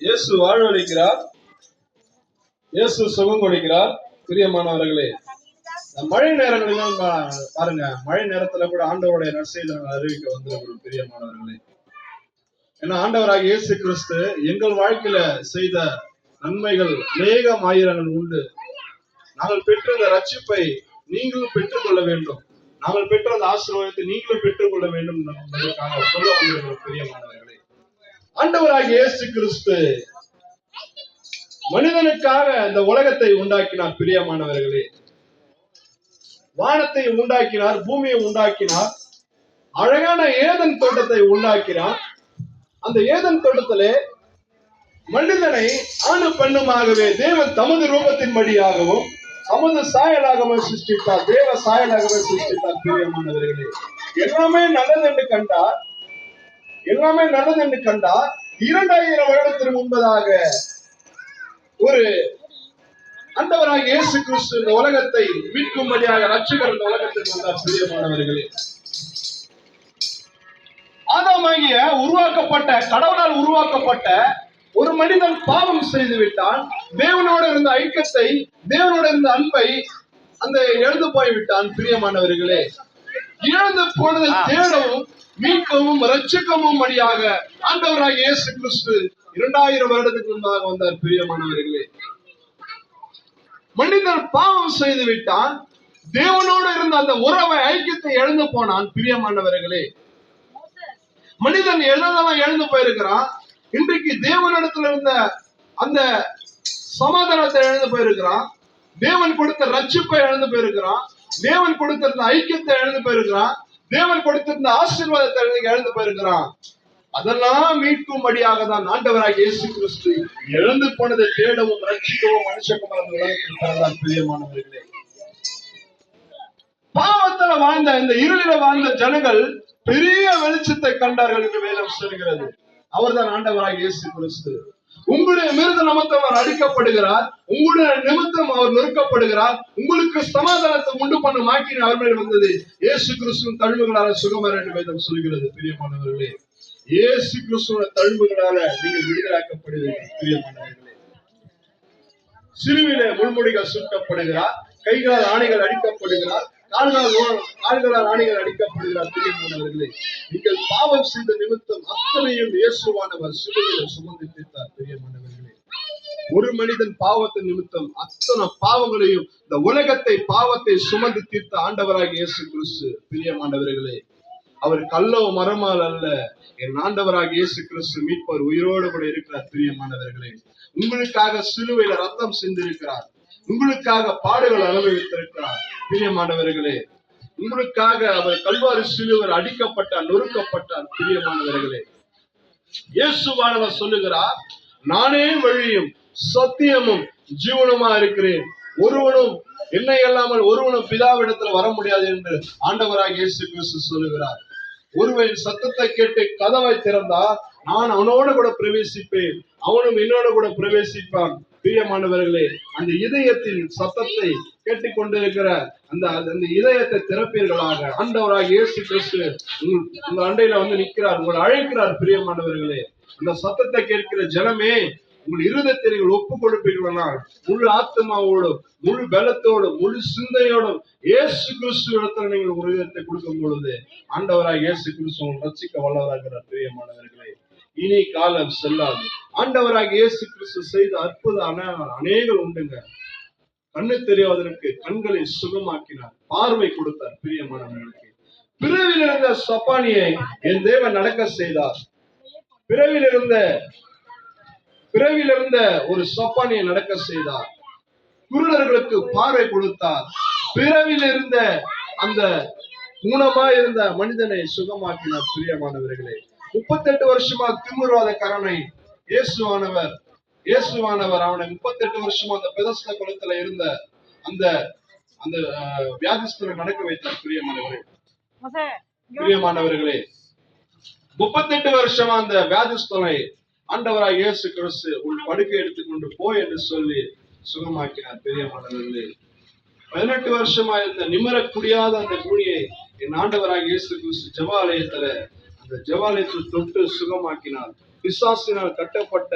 இயேசு வாழ்வளிக்கிறார் இயேசு சுகம் கொடுக்கிறார். பிரியமானவர்களே மழை நேரங்களிலும் பாருங்க மழை நேரத்துல கூட ஆண்டவருடைய நற்செய்தி அறிவிக்க வந்திருக்கிறோம் பிரியமானவர்களே. ஏன்னா ஆண்டவராக இயேசு கிறிஸ்து எங்கள் வாழ்க்கையில செய்த நன்மைகள் அநேகம் ஆயிரங்கள் உண்டு. நாங்கள் பெற்ற இந்த ரட்சிப்பை நீங்களும் பெற்றுக்கொள்ள வேண்டும். நாங்கள் பெற்ற அந்த ஆசீர்வாதத்தை நீங்களும் பெற்றுக்கொள்ள வேண்டும் சொல்ல வந்திருக்கிறோம் பிரியமானவர்களே. ஆண்டவராகிய இயேசு கிறிஸ்து. மனிதனுக்காக இந்த உலகத்தை உண்டாக்கினார் பிரியமானவர்களே. வானத்தை உண்டாக்கினார் பூமியை உண்டாக்கினார். அழகான ஏதன் தோட்டத்தை உண்டாக்கினார். அந்த ஏதன் தோட்டத்திலே மனிதனை ஆணு பெண்ணுமாகவே தேவன் தமது ரூபத்தின் ரூபத்தின்படியாகவும் தமது சாயலாகவும் சிருஷ்டித்தார். தேவ சாயலாகவே சிருஷ்டித்தார் பிரியமானவர்களே. எல்லாமே நல்லது என்று கண்டார். எல்லாமே நல்லது என்று கண்டால் இரண்டாயிரம் வருடத்திற்கு முன்பதாக ஒரு அந்தவராக இயேசு கிறிஸ்து இந்த உலகத்தை மீட்கும்படியாக ரட்சகர் இந்த உலகத்திற்கு வந்தார் பிரியமானவர்களே. ஆதாமாகிய உருவாக்கப்பட்ட கடவுளால் உருவாக்கப்பட்ட ஒரு மனிதன் பாவம் செய்து விட்டான். தேவனோடு இருந்த ஐக்கியத்தை தேவனோடு இருந்த அன்பை அந்த எழுந்து போய் விட்டான் பிரியமானவர்களே. இழந்து போனதை தேடவும் மீட்கவும் ரட்சிக்கவும் வழியாக ஆண்டவராக இயேசு கிறிஸ்து இரண்டாயிரம் வருடத்துக்கு முன்பாக வந்தார் பிரியமானவர்களே. மனிதன் பாவம் செய்து விட்டான் தேவனோடு இருந்த அந்த உறவை ஐக்கியத்தை இழந்து போனான் பிரியமானவர்களே. மனிதன் எதெல்லாம் இழந்து போயிருக்கிறான் இன்றைக்கு தேவனிடத்துல இருந்த அந்த சமாதானத்தை இழந்து போயிருக்கிறான் தேவன் கொடுத்த ரட்சிப்பை இழந்து போயிருக்கிறான் தேவன் கொடுத்திருந்த ஐக்கியத்தை எழுந்து போயிருக்கிறான். தேவன் கொடுத்திருந்த ஆசீர்வாதத்தை இழந்து போயிருக்கிறான். அதெல்லாம் மீட்கும்படியாக தான் ஆண்டவராக இயேசு கிறிஸ்து எழுந்து போனதை தேடவும் ரட்சிக்கவும் மனுஷகுமார் பிரியமானவர்களே. பாவத்துல வாழ்ந்த இந்த இருளில வாழ்ந்த ஜனங்கள் பெரிய வெளிச்சத்தை கண்டார்கள் என்று வேதம் சொல்கிறது. அவர்தான் ஆண்டவராக இயேசு கிறிஸ்து. உங்களுடைய மிருத நிமித்தம் அவர் அடிக்கப்படுகிறார். உங்களுடைய நிமித்தம் அவர் நொறுக்கப்படுகிறார். உங்களுக்கு சமாதானத்தை உண்டு பண்ண மாக்கின அவர் மேல் வந்தது. இயேசு கிறிஸ்துவின் தழுவுகளால சுகமர என்று வேதம் சொல்கிறது. பிரியமானவர்களே இயேசு கிறிஸ்துவ தழுவுகளால நீங்கள் விடுதலாக்கப்படுவீர்கள். பிரியமானவர்களே சிறுவிலே முள்முடிகள் சுட்டப்படுகிறார். கைகளால் ஆணைகள் அடிக்கப்படுகிறார். கால்களால் கால்களால் ஆணைகள் அடிக்கப்படுகிறார். பிரியமானவர்களே நீங்கள் பாவம் செய்த நிமித்தம் அத்தனையும் இயேசுவானவர் சிலுவையில் சுமந்து தீர்த்தார். பிரியமானவர்களே. ஒரு மனிதன் பாவத்தை நிமித்தம் அத்தனை பாவங்களையும் இந்த உலகத்தை பாவத்தை சுமந்து தீர்த்த ஆண்டவராக இயேசு கிறிஸ்து. பிரியமானவர்களே அவர் கல்லோ மரமால் அல்ல என் ஆண்டவராக இயேசு கிறிஸ்து மீட்பவர் உயிரோடு கூட இருக்கிறார் பிரியமானவர்களே. உங்களுக்காக சிலுவையில ரத்தம் சிந்திருக்கிறார். உங்களுக்காக பாடுகள் அனுபவித்திருக்கிறார் பிரியமானவர்களே. உங்களுக்காக அவர் கல்வாரி சிலுவர் அடிக்கப்பட்டார் நொறுக்கப்பட்டார் பிரியமானவர்களே. இயேசுவானவர் சொல்லுகிறார் நானே வழியும் சத்தியமும் ஜீவனமா இருக்கிறேன். ஒருவனும் என்னை அல்லாமல் ஒருவனும் பிதாவிடத்துல வர முடியாது என்று ஆண்டவராக இயேசு கிறிஸ்து சொல்லுகிறார். ஒருவன் சத்தத்தை கேட்டு கதவை திறந்தா நான் அவனோடு கூட பிரவேசிப்பேன். அவனும் என்னோட கூட பிரவேசிப்பான். பிரியமானவர்களே அந்த இதயத்தின் சத்தத்தை கேட்டுக்கொண்டிருக்கிற அந்த அந்த இதயத்தை திறப்பீர்களாக. ஆண்டவராக இயேசு கிறிஸ்து உங்கள் உங்க அண்டையில வந்து நிற்கிறார் உங்களை அழைக்கிறார் பிரியமானவர்களே. அந்த சத்தத்தை கேட்கிற ஜனமே உங்கள் இருதயத்தை நீங்கள் ஒப்பு கொடுப்பீர்களா முழு ஆத்மாவோடும் முழு பலத்தோடும் முழு சிந்தையோடும் இயேசு கிறிஸ்து இடத்துல நீங்கள் ஒரு இதயத்தை கொடுக்கும் பொழுது ஆண்டவராக இயேசு கிறிஸ்து உங்களை ரட்சிக்க வல்லவராகிறார் பிரியமானவர்களே. இனி காலம் செல்லாது. ஆண்டவராக இயேசு கிறிஸ்து செய்த அற்புத அன- அநேகம் உண்டுங்க. கண்ணு தெரியாதவருக்கு கண்களை சுகமாக்கினார் பார்வை கொடுத்தார் பிரியமானவர்களுக்கு பிறவில் இருந்த சப்பானியை என் தேவன் நடக்க செய்தார். பிறவில் இருந்த பிறவில் இருந்த ஒரு சப்பானியை நடக்க செய்தார். குருடர்களுக்கு பார்வை கொடுத்தார். பிறவில் இருந்த அந்த ஊனமா இருந்த மனிதனை சுகமாக்கினார் பிரியமானவர்களே. முப்பத்தெட்டு வருஷமா திமுருவாத கரனை இயேசுவானவர் இயேசுவானவர் அவனை முப்பத்தெட்டு வருஷமா அந்த பெதஸ்த குளத்துல இருந்த அந்த அந்த வியாதிஸ்தரை நடக்க வைத்தார் பிரியமானவரே பிரியமானவர்களே முப்பத்தெட்டு வருஷமா அந்த வியாதிஸ்தனை ஆண்டவராக இயேசு கிறிஸ்து உன் படுக்கை எடுத்துக்கொண்டு போ என்று சொல்லி சுகமாக்கினார் பெரிய பிரியமானவர்களே பதினெட்டு வருஷமா இருந்த நிமரக்கூடியாத அந்த கூலியை என் ஆண்டவராக இயேசு கிறிஸ்து ஜவாலயத்துல அந்த ஜெபாலயத்தில் தொட்டு சுகமாக்கினார். பிசாசினால் கட்டப்பட்ட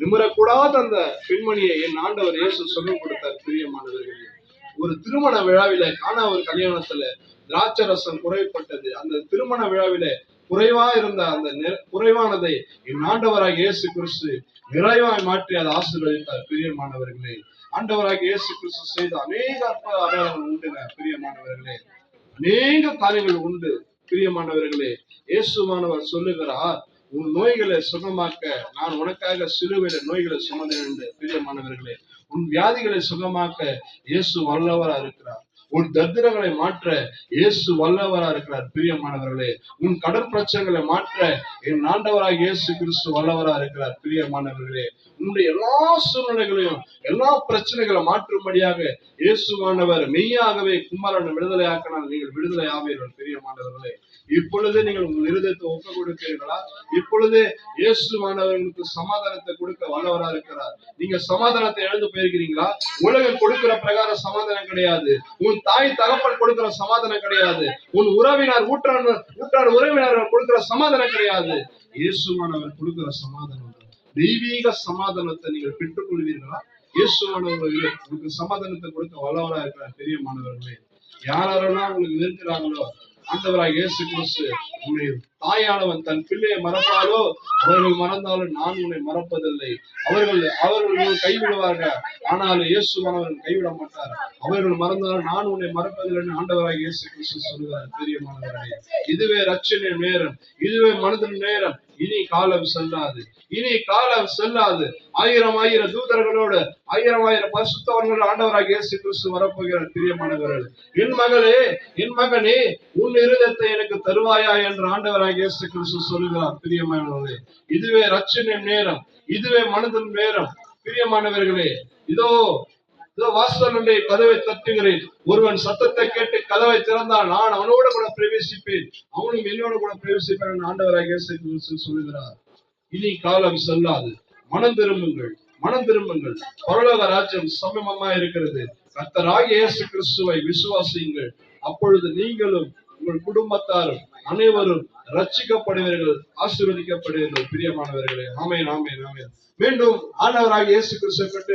நிமிரக்கூடாத அந்த பெண்மணியை என் ஆண்டவர் இயேசு சுகம் கொடுத்தார் பிரியமானவர்களே ஒரு திருமண விழாவில காணா ஒரு கல்யாணத்துல திராட்சரசம் குறைப்பட்டது. அந்த திருமண விழாவில குறைவா இருந்த அந்த குறைவானதை என் ஆண்டவராக இயேசு கிறிஸ்து நிறைவாய் மாற்றி அதை ஆசீர்வதித்தார் பிரியமானவர்களே. ஆண்டவராக இயேசு கிறிஸ்து செய்த அநேக அற்புத அடையாளங்கள் உண்டுங்க பிரியமானவர்களே. அநேக காரியங்கள் உண்டு பிரியமானவர்களே. இயேசுமானவர் சொல்லுகிறார் உன் நோய்களை சுகமாக்க நான் உனக்காக சிலுவையில நோய்களை சுமந்தேன் என்று பிரியமானவர்களே. உன் வியாதிகளை சுகமாக்க இயேசு வல்லவரா இருக்கிறார் உன் தத்திரங்களை மாற்ற இயேசு வல்லவரா இருக்கிறார் பிரியமானவர்களே. உன் கடன் பிரச்சனைகளை மாற்ற என் ஆண்டவராக இயேசு கிறிஸ்து வல்லவரா இருக்கிறார் பிரியமானவர்களே. உன்னுடைய எல்லா சூழ்நிலைகளையும் எல்லா பிரச்சனைகளை மாற்றும்படியாக இயேசுவானவர் மெய்யாகவே குமாரன் விடுதலை ஆக்கினால் நீங்கள் விடுதலை ஆவீர்கள் பிரியமானவர்களே இப்பொழுது நீங்கள் உங்கள் இருதயத்தை ஒப்பு கொடுக்கிறீர்களா? இப்பொழுது இயேசுவானவர்களுக்கு சமாதானத்தை கொடுக்க வல்லவரா இருக்கிறார். நீங்க சமாதானத்தை எழுந்து போயிருக்கிறீங்களா? உலகம் கொடுக்கிற பிரகாரம் சமாதானம் கிடையாது. உன் தாய் தகப்பன் கொடுக்கிற சமாதானம் கிடையாது. உன் உறவினர் ஊற்றார் ஊற்றான் உறவினர்கள் கொடுக்கிற சமாதானம் கிடையாது. இயேசுவானவர் கொடுக்கிற சமாதானம் தெய்வீக சமாதானத்தை நீங்கள் பெற்றுக்கொள்வீர்களா? இயேசுவானவர்களே உங்களுக்கு சமாதானத்தை கொடுக்க வல்லவரா இருக்கிறார் பெரிய மாணவர்களே. யாரெல்லாம் உங்களுக்கு இருக்கிறாங்களோ ஆண்டவராக இயேசு கிறிஸ்து உன்னை தாயானவன் தன் பிள்ளையை மறப்பாலோ அவர்கள் மறந்தாலும் நான் உன்னை மறப்பதில்லை. அவர்கள் அவர்கள் கைவிடுவார்கள் கைவிடுவார்கள் இயேசு இயேசுவானவர்கள் கைவிட மாட்டார். அவர்கள் மறந்தாலும் நான் உன்னை மறப்பதில்லைன்னு ஆண்டவராக இயேசு கிறிஸ்து சொல்லுவார் பெரியமானவர்களே இதுவே ரட்சணை நேரம். இதுவே மனதின் நேரம். இனி காலம் செல்லாது. இனி காலம் செல்லாது. ஆயிரம் ஆயிரம் தூதர்களோடு ஆயிரம் ஆயிரம் பசுத்தவர்கள் ஆண்டவராக இயேசு கிறிஸ்து வரப்போகிறார் பிரியமானவர்கள். என் மகளே என் மகனே உன் இருதத்தை எனக்கு தருவாயா என்று ஆண்டவராக இயேசு கிறிஸ்து சொல்லுகிறார் பிரியமானவர்களே. இதுவே ரச்சனின் நேரம் இதுவே மனதின் நேரம் பிரியமானவர்களே. இதோ வாசலுடைய கதவை தட்டுகிறேன். ஒருவன் சத்தத்தை கேட்டு கதவை திறந்தால் நான் அவனோட கூட பிரவேசிப்பேன். அவனும் என்னோட கூட பிரவேசிப்பேன் ஆண்டவராக சொல்லுகிறார். இனி காலம் செல்லாது. மனம் திரும்புங்கள். மனம் திரும்புங்கள். பரலோக ராஜ்யம் சமமமா இருக்கிறது. கர்த்தராகிய இயேசு கிறிஸ்துவை விசுவாசியுங்கள். அப்பொழுது நீங்களும் உங்கள் குடும்பத்தாரும் அனைவரும் ரட்சிக்கப்படுவீர்கள் ஆசீர்வதிக்கப்படுவீர்கள் பிரியமானவர்களே. ஆமே ஆமே ஆமே மீண்டும் ஆண்டவராக இயேசு கிறிஸ்துவை